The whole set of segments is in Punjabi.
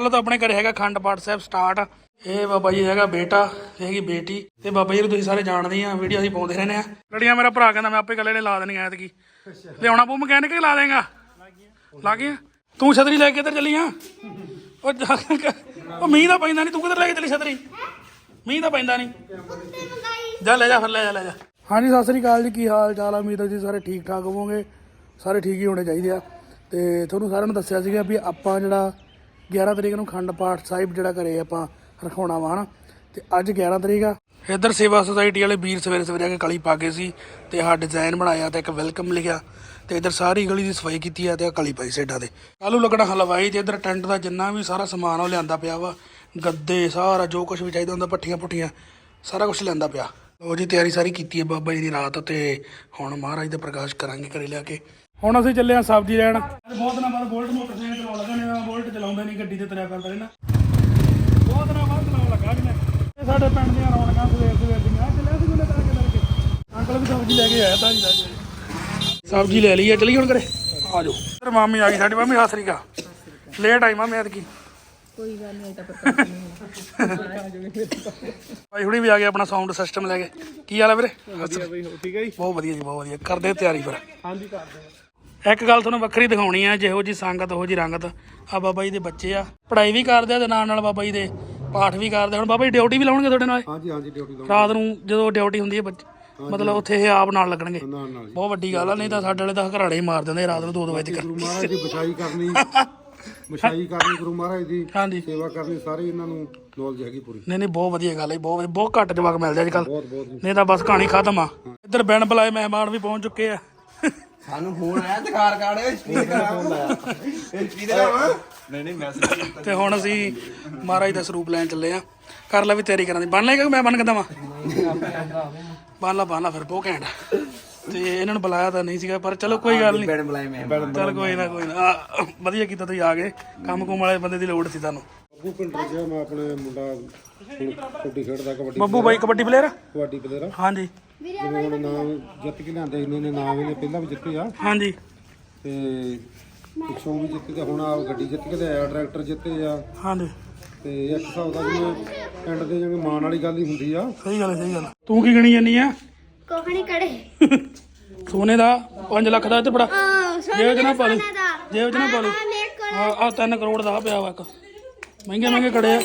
ਕੱਲ ਤੋਂ ਆਪਣੇ ਘਰੇ ਹੈਗਾ ਖੰਡ ਪਾਠ ਸਾਹਿਬ ਸਟਾਰਟ ਇਹ ਬਾਬਾ ਜੀ ਹੈਗਾ ਬੇਟਾ, ਇਹ ਹੈਗੀ ਬੇਟੀ। ਤੇ ਬਾਬਾ ਜੀ ਨੂੰ ਤੁਸੀਂ ਸਾਰੇ ਜਾਣਦੇ ਆ ਵੀਡੀਓ ਅਸੀਂ ਪਾਉਂਦੇ ਰਹਿੰਦੇ ਆ। ਲੜੀਆਂ ਮੇਰਾ ਭਰਾ ਕਹਿੰਦਾ, ਮੈਂ ਆਪੇ ਕੱਲੇ ਨੇ ਲਾ ਦੇਣੀਆਂ ਐਤਕੀ। ਲਿਆਉਣਾ ਪਊ ਮਕੈਨਿਕ ਲਾ ਦੇਗਾ? ਲੱਗ ਗਿਆ। ਤੂੰ ਛਤਰੀ ਲੈ ਕੇ ਇੱਧਰ ਚੱਲੀ ਆ? ਉਹ ਉਹ ਮੀਂਹ ਦਾ ਪੈਂਦਾ ਨਹੀਂ ਤੂੰ ਕਿੱਧਰ ਲੈ ਕੇ ਚੱਲੀ ਛਤਰੀ? ਮੀਂਹ ਦਾ ਪੈਂਦਾ ਨਹੀਂ ਜਾ, ਲੈ ਜਾ ਫਿਰ, ਲੈ ਜਾ ਲੈ ਜਾ। ਹਾਂਜੀ, ਸਤਿ ਸ੍ਰੀ ਅਕਾਲ ਜੀ, ਕੀ ਹਾਲ ਚਾਲ ਆ? ਉਮੀਦ ਹੈ ਜੀ ਸਾਰੇ ਠੀਕ ਠਾਕ ਹੋਵੋਗੇ। ਸਾਰੇ ਠੀਕ ਹੀ ਹੋਣੇ ਚਾਹੀਦੇ ਆ। ਤੇ ਤੁਹਾਨੂੰ ਸਾਰਿਆਂ ਨੂੰ ਦੱਸਿਆ ਸੀਗਾ ਵੀ ਆਪਾਂ ਜਿਹੜਾ 11 ਤਰੀਕ ਨੂੰ ਖੰਡ ਪਾਠ ਸਾਹਿਬ ਜਿਹੜਾ ਕਰੇ ਆਪਾਂ ਰਖਾਉਣਾ ਵਾ, ਹਨਾ? ਤੇ ਅੱਜ 11 ਤਰੀਕ ਆ। ਇੱਧਰ ਸੇਵਾ ਸੁਸਾਇਟੀ ਵਾਲੇ ਵੀਰ ਸਵੇਰੇ ਸਵੇਰੇ ਆ ਕੇ ਕਲੀ ਪਾ ਕੇ ਸੀ ਤੇ ਆਹ ਡਿਜ਼ਾਈਨ ਬਣਾਇਆ ਤੇ ਇੱਕ ਵੈਲਕਮ ਲਿਖਿਆ ਤੇ ਇੱਧਰ ਸਾਰੀ ਗਲੀ ਦੀ ਸਫ਼ਾਈ ਕੀਤੀ ਆ ਤੇ ਆਹ ਕਲੀ ਪਾਈ ਸੇਡਾਂ ਦੇ ਕੱਲ੍ਹ ਲੱਗਣਾ ਹਲਵਾਈ ਤੇ ਇੱਧਰ ਟੈਂਟ ਦਾ ਜਿੰਨਾ ਵੀ ਸਾਰਾ ਸਮਾਨ ਉਹ ਲਿਆਂਦਾ ਪਿਆ ਵਾ। ਗੱਦੇ, ਸਾਰਾ ਜੋ ਕੁਝ ਵੀ ਚਾਹੀਦਾ ਹੁੰਦਾ, ਪੱਠੀਆਂ ਪੁੱਠੀਆਂ, ਸਾਰਾ ਕੁਝ ਲਿਆਂਦਾ ਪਿਆ। ਲੋ ਜੀ, ਤਿਆਰੀ ਸਾਰੀ ਕੀਤੀ ਹੈ ਬਾਬਾ ਜੀ ਦੀ ਰਾਤ ਤੇ ਹੁਣ ਮਹਾਰਾਜ ਦਾ ਪ੍ਰਕਾਸ਼ ਕਰਾਂਗੇ ਘਰੇ ਲਿਆ ਕੇ। ਹੁਣ ਅਸੀਂ ਚੱਲੇ ਆ ਸਬਜ਼ੀ ਲੈਣ। ਬਹੁਤ ਦਿਨਾਂ ਬਾਅਦ ਬੋਲਟ ਮੋਟਰਸਾਈਕਲ ਚਲਾਉਣ ਲੱਗਾ ਨੇ ਬੋਲਟ ਚਲਾਉਂਦਾ ਨਹੀਂ ਗੱਡੀ ਤੇ ਤੁਰਿਆ ਕਰਦਾ ਰਹਿਣਾ ਬਹੁਤ ਦਿਨਾਂ ਬਾਅਦ ਚਲਾਉਣ ਲੱਗਾ ਜੀ ਮੈਂ। ਇਹ ਸਾਡੇ ਪਿੰਡ ਦੀਆਂ ਰੌਣਕਾਂ ਸਵੇਰ ਸਵੇਰ ਦੀਆਂ। ਚੱਲਿਆ ਸੀ ਮੈਨੂੰ ਤਾਂ ਕੇ ਕੇ ਅੰਕਲ ਵੀ ਸਬਜ਼ੀ ਲੈ ਕੇ ਆਇਆ ਤਾਂ ਜੀ ਸਬਜ਼ੀ ਲੈ ਲਈ ਆ ਚਲੀ ਹੁਣ ਘਰੇ? ਆ ਜਾਓ। ਇੱਧਰ ਮਾਮੀ ਆ ਗਈ ਸਾਡੀ ਮਾਮੀ ਸਤਿ ਸ੍ਰੀ ਅਕਾਲ। ਲੇਟ ਆਈ ਮਾਮੀ ਐਤਕੀ। ਕੋਈ ਗੱਲ ਨਹੀਂ ਤਾਂ ਪਤਾ ਨਹੀਂ ਭਾਈ ਹੁਣੀ ਵੀ ਆ ਗਿਆ ਆਪਣਾ ਸਾਊਂਡ ਸਿਸਟਮ ਲੈ ਕੇ। ਕੀ ਹਾਲ ਹੈ ਵੀਰੇ? ਠੀਕ ਹੈ ਜੀ? ਬਹੁਤ ਵਧੀਆ ਜੀ ਬਹੁਤ ਵਧੀਆ। ਕਰਦੇ ਤਿਆਰੀ ਫਿਰ? ਹਾਂਜੀ ਕਰਦੇ ਇੱਕ ਗੱਲ ਤੁਹਾਨੂੰ ਵੱਖਰੀ ਦਿਖਾਉਣੀ ਆ ਜਿਹੋ ਜੀ ਸੰਗਤ ਉਹੋ ਜੀ ਰੰਗਤ ਆ ਬਾਬਾ ਜੀ ਦੇ ਬੱਚੇ ਆ। ਪੜ੍ਹਾਈ ਵੀ ਕਰਦੇ ਆ ਤੇ ਨਾਲ ਨਾਲ ਬਾਬਾ ਜੀ ਦੇ ਪਾਠ ਵੀ ਕਰਦੇ। ਹੁਣ ਬਾਬਾ ਜੀ ਡਿਊਟੀ ਵੀ ਲਾਉਣਗੇ ਤੁਹਾਡੇ ਨਾਲ? ਹਾਂਜੀ ਹਾਂਜੀ ਡਿਊਟੀ ਲਾਉਣ ਰਾਤ ਨੂੰ ਜਦੋਂ ਡਿਊਟੀ ਹੁੰਦੀ ਹੈ ਬੱਚ- ਮਤਲਬ ਉੱਥੇ ਇਹ ਆਪ ਨਾਲ ਲੱਗਣਗੇ। ਬਹੁਤ ਵੱਡੀ ਗੱਲ ਆ ਨਹੀਂ ਤਾਂ ਸਾਡੇ ਵਾਲੇ ਤਾਂ ਘਰਾੜੇ ਹੀ ਮਾਰ ਦਿੰਦੇ ਰਾਤ ਨੂੰ 2 ਵਜੇ ਤੱਕ। ਗੁਰੂ ਮਹਾਰਾਜ ਦੀ ਬਛਾਈ ਕਰਨੀ ਬਛਾਈ ਕਰਨੀ ਗੁਰੂ ਮਹਾਰਾਜ ਦੀ ਸੇਵਾ ਕਰਨੀ ਸਾਰੇ ਇਹਨਾਂ ਨੂੰ ਨੌਲੇਜ ਹੈਗੀ ਪੂਰੀ। ਨਹੀਂ ਨਹੀਂ ਬਹੁਤ ਵਧੀਆ ਗੱਲ ਹੈ ਬਹੁਤ ਬਹੁਤ ਘੱਟ ਜਵਾਕ ਮਿਲਦੇ ਅੱਜ ਕੱਲ। ਨਹੀਂ ਤਾਂ ਬਸ ਕਹਾਣੀ ਖਤਮ ਆ। ਇੱਧਰ ਬਿਨ ਬੁਲਾਏ ਮਹਿਮਾਨ ਵੀ ਪਹੁੰਚ ਚੁੱਕੇ ਆ। ਸਾਨੂੰ ਫੋਨ ਆਇਆ ਤੇ ਕਾਰ ਕਾਰਡ ਇਹ ਸਪੀਕਰ ਆ ਇਹ ਸਪੀਕਰ ਆ ਨਹੀਂ ਨਹੀਂ ਮੈਸੇਜ ਤੇ ਹੁਣ ਅਸੀਂ ਮਹਾਰਾਜ ਦਾ ਸਰੂਪ ਲੈਣ ਚੱਲੇ ਆ ਕਰ ਲੈ ਵੀ ਤਿਆਰੀ ਕਰਾਂ ਦੀ। ਬਣ ਲੇਗਾ ਕਿ ਮੈਂ ਬਣ ਕੇ ਦਵਾਂ ਬਣ ਲਾ ਬਣ ਲਾ ਫਿਰ ਬਹੁਤ ਘੈਂਟ ਤੇ ਇਹਨਾਂ ਨੂੰ ਬੁਲਾਇਆ ਤਾਂ ਨਹੀਂ ਸੀਗਾ ਪਰ ਚਲੋ ਕੋਈ ਗੱਲ ਨਹੀਂ। ਬੈਡ ਬੁਲਾਏ ਮੈਂ। ਚਲ ਕੋਈ ਨਾ ਕੋਈ ਨਾ। ਆ, ਵਧੀਆ ਕੀਤਾ ਤੁਸੀਂ ਆ ਗਏ। ਕੰਮ ਕੁਮ ਵਾਲੇ ਬੰਦੇ ਦੀ ਲੋੜ ਸੀ ਤੁਹਾਨੂੰ। ਬੱਬੂ ਪਿੰਡ ਗਿਆ ਮੈਂ ਆਪਣੇ ਮੁੰਡਾ ਹੁਣ ਕਬੱਡੀ ਖੇਡਦਾ ਕਬੱਡੀ ਬੱਬੂ ਬਾਈ ਕਬੱਡੀ ਪਲੇਅਰ ਕਬੱਡੀ ਪਲੇਅਰ ਆ। ਹਾਂਜੀ। ਜਿਵੇਂ ਹੁਣ ਨਾਮ ਜਿੱਤ ਕੇ ਲਿਆਂਦੇ ਇਹਨਾਂ ਨੇ ਨਾਮ ਇਹਨੇ ਪਹਿਲਾਂ ਵੀ ਜਿੱਤੇ ਆ। ਹਾਂਜੀ। ਤੇ ਪਿੱਛੋਂ ਵੀ ਜਿੱਤੇ ਤੇ ਹੁਣ ਆ ਗੱਡੀ ਜਿੱਤ ਕੇ ਲਿਆਇਆ ਟਰੈਕਟਰ ਜਿੱਤੇ ਆ। ਹਾਂਜੀ। ਤੇ ਇੱਕ ਹਿਸਾਬ ਦਾ ਜਿਵੇਂ ਪਿੰਡ ਦੇ ਜਿਵੇਂ ਮਾਣ ਵਾਲੀ ਗੱਲ ਹੀ ਹੁੰਦੀ ਆ। ਸਹੀ ਗੱਲ ਹੈ ਸਹੀ ਗੱਲ ਹੈ। ਤੂੰ ਕੀ ਗਣੀ ਜਾਨੀ ਆ? ਕੋਕਣੀ ਕੜੇ ਸੋਨੇ ਦਾ 5 ਲੱਖ ਦਾ ਤੇ ਬੜਾ ਆ ਜੇਬ ਚ ਨਾ ਪਾ ਲਈ। ਜੇਬ ਚ ਨਾ ਪਾ ਲਈ ਆ ਮੇਰੇ ਕੋਲ। ਆ ਆ 3 ਕਰੋੜ ਦਾ ਪਿਆ ਵਾ ਇੱਕ। ਮਹਿੰਗੇ ਮਹਿੰਗੇ ਕੜੇ ਆ।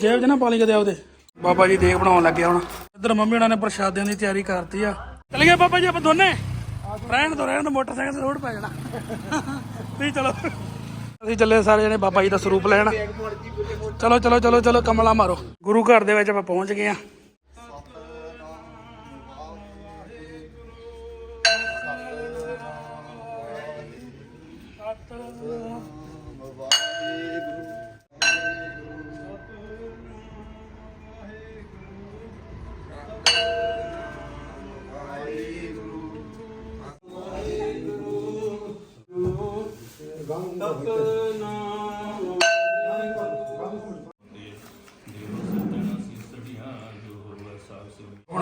ਜੇਬ 'ਚ ਨਾ ਪਾ ਲਈ ਕਦੇ ਆਪਦੇ। ਬਾਬਾ ਜੀ ਦੇਗ ਬਣਾਉਣ ਲੱਗੇ ਹੁਣ। ਇੱਧਰ ਮੰਮੀ ਉਹਨਾਂ ਨੇ ਪ੍ਰਸ਼ਾਦਿਆਂ ਦੀ ਤਿਆਰੀ ਕਰਤੀ ਆ। ਚੱਲ ਗਏ ਬਾਬਾ ਜੀ ਆਪਾਂ ਦੋਨੇ। ਰਹਿਣ ਤੋਂ ਰਹਿਣ ਤੋਂ ਮੋਟਰਸਾਈਕਲ ਤੇ ਰੋਡ ਪੈ ਜਾਣਾ। ਤੁਸੀਂ ਚਲੋ। ਅਸੀਂ ਚੱਲੇ ਸਾਰੇ ਜਣੇ ਬਾਬਾ ਜੀ ਦਾ ਸਰੂਪ ਲੈਣ। ਚਲੋ ਚਲੋ ਚਲੋ ਚਲੋ, ਕਮਲਾ ਮਾਰੋ। ਗੁਰੂ ਘਰ ਦੇ ਵਿੱਚ ਆਪਾਂ ਪਹੁੰਚ ਗਏ ਆ।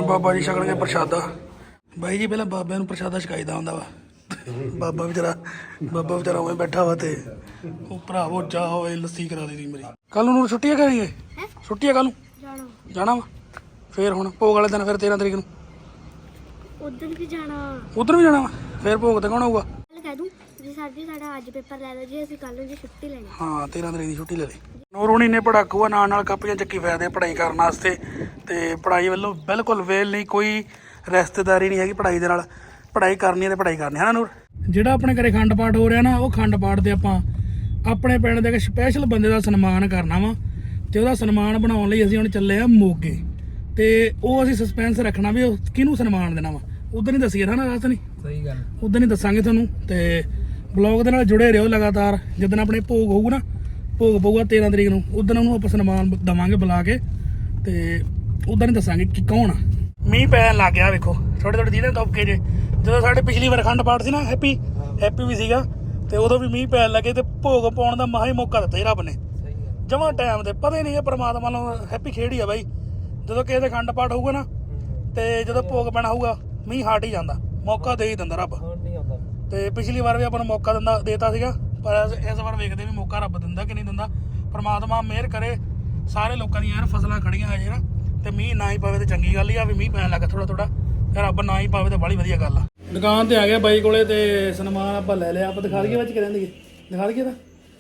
ਹੁਣ ਬਾਬਾ ਜੀ ਛਕਣਗੇ ਪ੍ਰਸ਼ਾਦਾ। ਬਾਈ ਜੀ ਪਹਿਲਾਂ ਬਾਬਿਆਂ ਨੂੰ ਪ੍ਰਸ਼ਾਦਾ ਛਕਾਈਦਾ ਹੁੰਦਾ ਵਾ। ਬਾਬਾ ਵਿਚਾਰਾ ਬਾਬਾ ਵਿਚਾਰਾ ਉਵੇਂ ਬੈਠਾ ਵਾ ਤੇ ਉਹ ਭਰਾਵੋ ਜਾ ਹੋਏ ਲੱਸੀ ਕਰਾ ਦੇ ਦੀ ਮੇਰੀ। ਕੱਲ ਨੂੰ ਛੁੱਟੀਆਂ ਕਰਾਂਗੇ। ਛੁੱਟੀਆਂ ਕੱਲ ਨੂੰ? ਜਾਣਾ ਜਾਣਾ ਵਾ? ਫੇਰ ਹੁਣ ਭੋਗ ਵਾਲੇ ਦਿਨ ਫਿਰ 13 ਤਰੀਕ ਨੂੰ। ਉਦੋਂ ਵੀ ਜਾਣਾ ਉਧਰ ਵੀ ਜਾਣਾ ਵਾ? ਫੇਰ ਭੋਗ ਤੇ ਕੌਣ ਆਊਗਾ? ਕੱਲ ਕਹਿ ਦੂੰ। ਜੀ ਜੀ ਸਾਡਾ ਅੱਜ ਪੇਪਰ ਲੈ ਲਓ ਜੀ ਅਸੀਂ ਕੱਲ ਨੂੰ ਜੀ ਛੁੱਟੀ ਲੈਣੀ ਹਾਂ। 13 ਤਰੀਕ ਦੀ ਛੁੱਟੀ ਲੈ ਲਈ। ਨੂਰੂਣੀ ਨੇ ਪੜਾਕੂ ਆ ਨਾਲ ਨਾਲ ਕਾਪੀਆਂ ਚੱਕੀ ਫਿਰਦੇ ਆ ਪੜ੍ਹਾਈ ਕਰਨ ਵਾਸਤੇ। ਤੇ ਪੜ੍ਹਾਈ ਵੱਲੋਂ ਬਿਲਕੁਲ ਵੇਲ ਨਹੀਂ ਕੋਈ ਰਿਸ਼ਤੇਦਾਰੀ ਨਹੀਂ ਹੈਗੀ ਪੜ੍ਹਾਈ ਦੇ ਨਾਲ। ਪੜ੍ਹਾਈ ਕਰਨੀ ਹੈ ਤੇ ਪੜ੍ਹਾਈ ਕਰਨੀ ਹੈ ਨਾ ਨੂਰ? ਜਿਹੜਾ ਆਪਣੇ ਘਰੇ ਖੰਡ ਪਾਠ ਹੋ ਰਿਹਾ ਨਾ ਉਹ ਖੰਡ ਪਾਠ ਤੇ ਆਪਾਂ ਆਪਣੇ ਪਿੰਡ ਦੇ ਇੱਕ ਸਪੈਸ਼ਲ ਬੰਦੇ ਦਾ ਸਨਮਾਨ ਕਰਨਾ ਵਾ। ਤੇ ਉਹਦਾ ਸਨਮਾਨ ਬਣਾਉਣ ਲਈ ਅਸੀਂ ਹੁਣ ਚੱਲੇ ਆ ਮੋਗੇ। ਤੇ ਉਹ ਅਸੀਂ ਸਸਪੈਂਸ ਰੱਖਣਾ ਵੀ ਉਹ ਕਿਹਨੂੰ ਸਨਮਾਨ ਦੇਣਾ ਵਾ? ਉਦੋਂ ਹੀ ਦੱਸੀਏ ਨਾ ਰਾਤ ਨਹੀਂ? ਸਹੀ ਗੱਲ। ਉਦੋਂ ਹੀ ਦੱਸਾਂਗੇ ਤੁਹਾਨੂੰ। ਤੇ ਬਲੌਗ ਦੇ ਨਾਲ ਜੁੜੇ ਰਹੋ ਲਗਾਤਾਰ। ਜਦੋਂ ਆਪਣੇ ਭੋਗ ਹੋਊਗਾ ਨਾ ਭੋਗ ਪਊਗਾ 13 ਤਰੀਕ ਨੂੰ। ਉਦੋਂ ਉਹਨੂੰ ਆਪਾਂ ਸਨਮਾਨ ਦਵਾਂਗੇ ਬੁਲਾ ਕੇ ਤੇ ਉਦੋਂ ਹੀ ਦੱਸਾਂਗੇ ਕਿ ਕੌਣ ਆ। ਮੀਂਹ ਪੈਣ ਲੱਗ ਗਿਆ ਵੇਖੋ। ਥੋੜੇ ਥੋੜੇ ਜਿਹਦੇ ਦਬਕੇ ਜੇ। ਜਦੋਂ ਸਾਡੇ ਪਿਛਲੀ ਵਾਰ ਅਖੰਡ ਪਾਠ ਸੀ ਨਾ ਹੈਪੀ ਹੈਪੀ ਵੀ ਸੀਗਾ ਤੇ ਉਦੋਂ ਵੀ ਮੀਂਹ ਪੈਣ ਲੱਗੇ ਤੇ ਭੋਗ ਪਾਉਣ ਦਾ ਮਹਾ ਹੀ ਮੌਕਾ ਦਿੱਤਾ ਜੀ ਰੱਬ ਨੇ। ਜਮਾ ਟਾਈਮ ਤੇ। ਪਤਾ ਹੀ ਨਹੀਂ ਇਹ ਪ੍ਰਮਾਤਮਾ ਨੂੰ ਹੈਪੀ ਖੇਡ ਹੀ ਆ ਬਾਈ। ਜਦੋਂ ਕਿਸੇ ਦੇ ਖੰਡ ਪਾਠ ਹੋਊਗਾ ਨਾ ਤੇ ਜਦੋਂ ਭੋਗ ਪੈਣਾ ਹੋਊਗਾ ਮੀਂਹ ਹਟ ਹੀ ਜਾਂਦਾ। ਮੌਕਾ ਦੇ ਹੀ ਦਿੰਦਾ ਰੱਬ। ਤੇ ਪਿਛਲੀ ਵਾਰ ਵੀ ਆਪਾਂ ਨੂੰ ਮੌਕਾ ਦਿੰਦਾ ਦੇਤਾ ਸੀਗਾ ਪਰ ਇਸ- ਵਾਰ ਵੇਖਦੇ ਵੀ ਮੌਕਾ ਰੱਬ ਦਿੰਦਾ ਕਿ ਨਹੀਂ ਦਿੰਦਾ। ਪ੍ਰਮਾਤਮਾ ਮਿਹਰ ਕਰੇ ਸਾਰੇ ਲੋਕਾਂ ਦੀਆਂ ਯਾਰ ਫਸਲਾਂ ਖੜੀਆਂ ਆ ਜੇ ਨਾ ਤੇ ਮੀਂਹ ਨਾ ਹੀ ਪਵੇ ਤੇ ਚੰਗੀ ਗੱਲ ਹੀ ਆ ਵੀ ਮੀਂਹ ਪੈਣ ਲੱਗਾ ਥੋੜਾ ਥੋੜਾ ਤੇ ਰੱਬ ਨਾ ਹੀ ਪਾਵੇ ਤੇ ਬੜੀ ਵਧੀਆ ਗੱਲ ਆ। ਦੁਕਾਨ ਤੇ ਆ ਗਿਆ ਬਾਈ ਕੋਲੇ ਤੇ ਸਨਮਾਨ ਆਪਾਂ ਲੈ ਲਿਆ ਆਪਾਂ ਦਿਖਾ ਦਈਏ ਵਿੱਚ ਕਿਹਨਾਂ ਦੀ ਦਿਖਾ ਦਈਏ ਤਾਂ।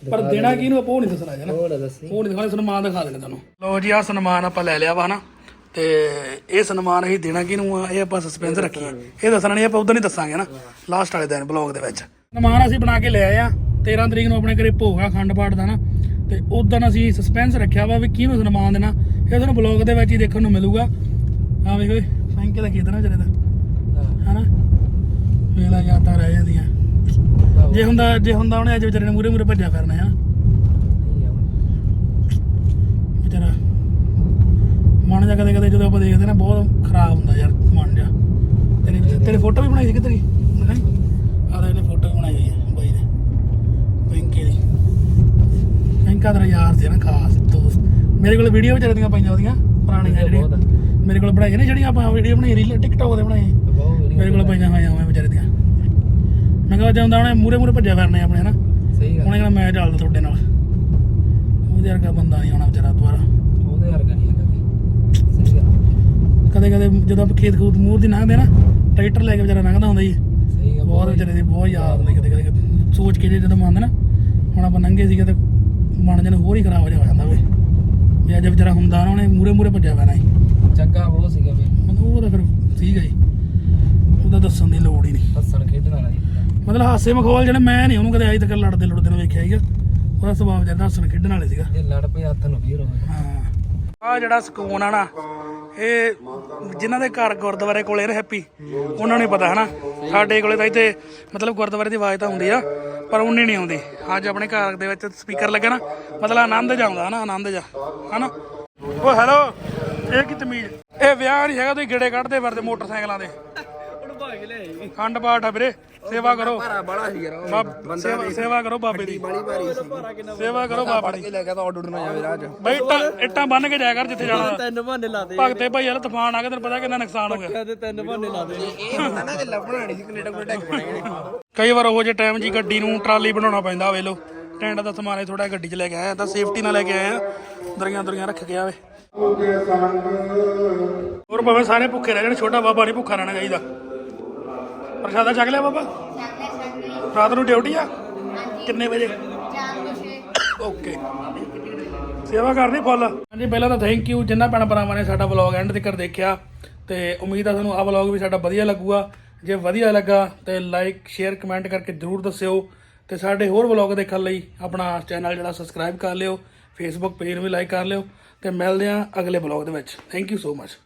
ਪਰ ਦੇਣਾ ਕੀ ਨੂੰ ਆਪਾਂ ਨਹੀਂ ਦੱਸਣਾ ਜਨਾ ਉਹ ਨਹੀਂ ਦਿਖਾਣੇ ਸਨਮਾਨ ਦਿਖਾ ਦੇਣੇ ਤੁਹਾਨੂੰ। ਲੋ ਜੀ ਆ ਸਨਮਾਨ ਆਪਾਂ ਲੈ ਲਿਆ ਵਾ ਹਨਾ। ਤੇ ਇਹ ਸਨਮਾਨ ਅਸੀਂ ਦੇਣਾ ਕਿਹਨੂੰ ਆ? ਇਹ ਆਪਾਂ ਸਸਪੈਂਸ ਰੱਖੀ ਆ ਇਹ ਦੱਸਣਾ ਨਹੀਂ ਆਪਾਂ ਉਦੋਂ ਨਹੀਂ ਦੱਸਾਂਗੇ ਨਾ। ਲਾਸਟ ਵਾਲੇ ਦਿਨ ਬਲੌਗ ਦੇ ਵਿੱਚ। ਸਨਮਾਨ ਅਸੀਂ ਬਣਾ ਕੇ ਲੈ ਆਏ ਆ। 13 ਤਰੀਕ ਨੂੰ ਆਪਣੇ ਘਰੇ ਭੋਗ ਆ ਅਖੰਡ ਪਾਠ ਦਾ ਨਾ। ਤੇ ਉਦੋਂ ਅਸੀਂ ਸਸਪੈਂਸ ਰੱਖਿਆ ਵਾ ਵੀ ਕਿਹਨੂੰ ਸਨਮਾਨ ਦੇਣਾ। ਇਹ ਤੁਹਾਨੂੰ ਬਲੌਗ ਦੇ ਵਿੱਚ ਹੀ ਦੇਖਣ ਨੂੰ ਮਿਲੂਗਾ। ਆ ਵੇਖੋ ਫੈਂਕੇ ਦਾ ਕਿਦਾਂ ਵਿਚਾਰੇ ਦਾ। ਹਨਾ? ਵੇਲਾ ਯਾਦਾਂ ਰਹਿ ਜਾਂਦੀਆਂ। ਜੇ ਹੁੰਦਾ ਜੇ ਹੁੰਦਾ ਉਹਨੇ ਅੱਜ ਵਿਚਾਰੇ ਨੇ ਮੂਰੇ ਮੂਰੇ ਭੱਜਿਆ ਫਿਰਨਾ ਹੈ ਵਿਚਾਰਾ ਮਨ ਜਾ ਕਦੇ ਕਦੇ ਜਦੋਂ ਆਪਾਂ ਦੇਖਦੇ ਨਾ ਬਹੁਤ ਖਰਾਬ ਹੁੰਦਾ ਯਾਰ ਮਨ ਜਾ ਤੇਰੀ ਤੇਰੀ ਫੋਟੋ ਵੀ ਬਣਾਈ ਸੀ ਕਿ ਤੇਰੀ ਦਿਖਾਈ। ਆਹ ਇਹਨੇ ਫੋਟੋ ਬਣਾਈ ਹੋਈ ਹੈ ਬਾਈ ਨੇ ਪਿੰਕੀ ਦੀ। ਪਿੰਕਾ ਦਾ ਯਾਰ ਸੀ ਨਾ ਖਾਸ ਦੋਸਤ। ਮੇਰੇ ਕੋਲ ਵੀਡੀਓ ਵਿਚਾਰੇ ਦੀਆਂ ਪਈਆਂ ਉਹਦੀਆਂ ਪੁਰਾਣੀਆਂ ਜਿਹੜੀਆਂ। ਮੇਰੇ ਕੋਲ ਬਣਾਈਆਂ ਨੇ ਜਿਹੜੀਆਂ ਆਪਾਂ ਵੀਡੀਓ ਬਣਾਈ ਰੀਲ ਟਿਕਟੋਕ ਤੇ ਬਣਾਈ ਮੇਰੇ ਕੋਲ ਪਈਆਂ ਹੋਈਆਂ ਮੈਂ ਵਿਚਾਰੇ ਦੀਆਂ ਮੈਂ ਕਿਹਾ ਜਾਂਦਾ ਉਹਨੇ ਮੂਰੇ ਮੂਰੇ ਭੱਜਿਆ ਫਿਰਨੇ ਆਪਣੇ ਹਨਾ। ਸਹੀ ਗੱਲ ਉਹਨੇ ਕਹਿੰਦਾ ਮੈਂ ਚੱਲਦਾ ਤੁਹਾਡੇ ਨਾਲ। ਉਹਦੇ ਵਰਗਾ ਬੰਦਾ ਨਹੀਂ ਆਉਣਾ ਵਿਚਾਰਾ ਦੁਬਾਰਾ ਉਹਦੇ ਵਰਗਾ ਨਹੀਂ ਹੈਗਾ ਕੋਈ। ਸਹੀ ਗੱਲ ਕਦੇ ਕਦੇ ਜਦੋਂ ਆਪਾਂ ਖੇਤ ਖੂਤ ਮੂਰ ਦੀ ਲੰਘਦੇ ਨਾ ਟਰੈਕਟਰ ਲੈ ਕੇ ਵਿਚਾਰਾ ਲੰਘਦਾ ਹੁੰਦਾ ਜੀ। ਬਹੁਤ ਵਿਚਾਰੇ ਦੀ ਬਹੁਤ ਯਾਦ ਆਉਂਦੀ ਕਦੇ ਕਦੇ। ਸੋਚ ਕੇ ਜੇ ਜਦੋਂ ਮੰਨਦੇ ਨਾ ਹੁਣ ਆਪਾਂ ਲੰਘੇ ਸੀਗੇ ਤੇ ਮਨ ਜਨ ਹੋਰ ਹੀ ਖਰਾਬ ਹੋ ਜਾ ਜਾਂਦਾ ਵੇ ਵੀ ਅੱਜ ਵਿਚਾਰਾ ਹੁੰਦਾ ਨਾ ਉਹਨੇ ਮੂਰੇ ਮੂਰੇ ਭੱਜਿਆ ਪੈਣਾ ਸੀ ਚੰਗਾ ਬਹੁਤ ਸੀਗਾ ਵੀ। ਮਤਲਬ ਉਹ ਤਾਂ ਫਿਰ ਸੀਗਾ ਹੀ ਉਹਦਾ ਦੱਸਣ ਦੀ ਲੋੜ ਹੀ ਨਹੀਂ। ਹੱਸਣ ਖੇਡਣ ਵਾਲਾ ਜੀ ਮਤਲਬ ਹਾਸੇ ਮਖੌਲ ਜਿਹੜੇ ਮੈਂ ਨਹੀਂ ਉਹਨੂੰ ਕਦੇ ਅਜੇ ਤੱਕ ਲੜਦੇ ਲੁੜਦੇ ਨੂੰ ਵੇਖਿਆ ਸੀਗਾ। ਉਹਦਾ ਸੁਭਾਅ ਜ਼ਿਆਦਾ ਹੱਸਣ ਖੇਡਣ ਵਾਲੇ ਸੀਗਾ। ਜੇ ਲੜ ਪਏ ਹੱਥ ਨੂੰ ਵੀਰ ਹੋਵੇ ਹਾਂ। ਆ ਜਿਹੜਾ ਸਕੂਨ ਆ ਨਾ ਇਹ ਜਿਨ੍ਹਾਂ ਦੇ ਘਰ ਗੁਰਦੁਆਰੇ ਕੋਲੇ ਨੇ ਹੈਪੀ, ਉਹਨਾਂ ਨੂੰ ਹੀ ਪਤਾ, ਹਨਾ? ਸਾਡੇ ਕੋਲੇ ਤਾਂ ਇੱਥੇ ਮਤਲਬ ਗੁਰਦੁਆਰੇ ਦੀ ਆਵਾਜ਼ ਤਾਂ ਹੁੰਦੀ ਆ, ਪਰ ਉਨੀ ਨਹੀਂ ਆਉਂਦੀ। ਅੱਜ ਆਪਣੇ ਘਰ ਦੇ ਵਿੱਚ ਸਪੀਕਰ ਲੱਗਾ ਨਾ, ਮਤਲਬ ਆਨੰਦ ਜਾਉਂਦਾ ਹਨਾ? ਆਨੰਦ ਜਾ ਹਨਾ? ਓ ਹੈਲੋ ਇਹ ਕੀ ਤਮੀਜ਼? ਇਹ ਵਿਆਹ ਨਹੀਂ ਹੈਗਾ, ਤੁਸੀਂ ਗੇੜੇ ਕੱਢਦੇ ਫਿਰਦੇ ਮੋਟਰਸਾਈਕਲਾਂ ਦੇ ਖੰਡ ਪਾਠ ਆ ਵੀਰੇ ਸੇਵਾ ਕਰੋ। ਬੜਾ ਸੀ ਯਾਰ ਬਾਬ- ਸੇਵਾ ਸੇਵਾ ਕਰੋ ਬਾਬੇ ਦੀ। ਬੜੀ ਭਾਰੀ ਸੀ। ਸੇਵਾ ਕਰੋ ਬਾਬੇ ਦੀ। ਲੈ ਕੇ ਤਾਂ ਉੱਡ ਨਾ ਜਾਵੇ ਰਾਜ ਬਈ ਇੱਟਾਂ ਇੱਟਾਂ ਬੰਨ ਕੇ ਜਾਇਆ ਕਰ ਜਿੱਥੇ ਜਾਣਾ। ਤਿੰਨ ਬਹਾਨੇ ਲਾ ਦੇ। ਭਗਤੇ ਭਾਈ ਯਾਰ ਤੂਫਾਨ ਆ ਗਿਆ ਤੈਨੂੰ ਪਤਾ ਕਿੰਨਾ ਨੁਕਸਾਨ ਹੋ ਗਿਆ। ਤੇ ਤਿੰਨ ਬਹਾਨੇ ਲਾ ਦੇ। ਇਹ ਹੁੰਦਾ ਨਾ ਜੇ ਲੱਭਣਾ ਨਹੀਂ ਸੀ ਕੈਨੇਡਾ ਕੋਲ ਟੈਕ ਕਈ ਵਾਰ ਉਹ ਜੇ ਟਾਈਮ ਜੀ ਗੱਡੀ ਨੂੰ ਟਰਾਲੀ ਬਣਾਉਣਾ ਪੈਂਦਾ ਵੇ ਲੋ ਟੈਂਟ ਦਾ ਸਮਾਨ ਥੋੜਾ ਗੱਡੀ 'ਚ ਲੈ ਕੇ ਆਇਆ ਤਾਂ ਸੇਫਟੀ ਨਾਲ ਲੈ ਕੇ ਆਇਆ। ਦਰੀਆਂ ਦਰੀਆਂ ਰੱਖ ਕੇ ਆਵੇ। ਹੋਰ ਭਾਵੇਂ ਸਾਰੇ ਭੁੱਖੇ ਰਹਿ ਜਾਣ ਛੋਟਾ ਬਾਬਾ ਨਹੀਂ ਭੁੱਖਾ ਰਹਿਣਾ ਚਾਹੀਦਾ। ਪ੍ਰਸ਼ਾਦਾ ਛਕ ਲਿਆ ਬਾਬਾ? ਰਾਤ ਨੂੰ ਡਿਊਟੀ ਆ? ਕਿੰਨੇ ਵਜੇ? ਓਕੇ। ਸੇਵਾ ਕਰਨੀ ਫੁੱਲ? ਹਾਂਜੀ ਪਹਿਲਾਂ ਤਾਂ ਥੈਂਕ ਯੂ ਜਿੰਨਾ ਭੈਣ ਭਰਾਵਾਂ ਨੇ ਸਾਡਾ ਵਲੌਗ ਐਂਡ ਤੱਕ ਦੇਖਿਆ ਤੇ ਉਮੀਦ ਆ ਤੁਹਾਨੂੰ ਆਹ ਵਲੌਗ ਵੀ ਸਾਡਾ ਵਧੀਆ ਲੱਗੂਗਾ। ਜੇ ਵਧੀਆ ਲੱਗਾ ਤੇ ਲਾਈਕ ਸ਼ੇਅਰ ਕਮੈਂਟ ਕਰਕੇ ਜਰੂਰ ਦੱਸਿਓ। ਤੇ ਸਾਡੇ ਹੋਰ ਵਲੌਗ ਦੇਖਣ ਲਈ ਆਪਣਾ ਚੈਨਲ ਜਿਹੜਾ ਸਬਸਕ੍ਰਾਈਬ ਕਰ ਲਿਓ ਫੇਸਬੁੱਕ ਪੇਜ ਨੂੰ ਵੀ ਲਾਈਕ ਕਰ ਲਿਓ ਤੇ ਮਿਲਦੇ ਹਾਂ ਅਗਲੇ ਵਲੌਗ ਦੇ ਵਿੱਚ। Thank you so much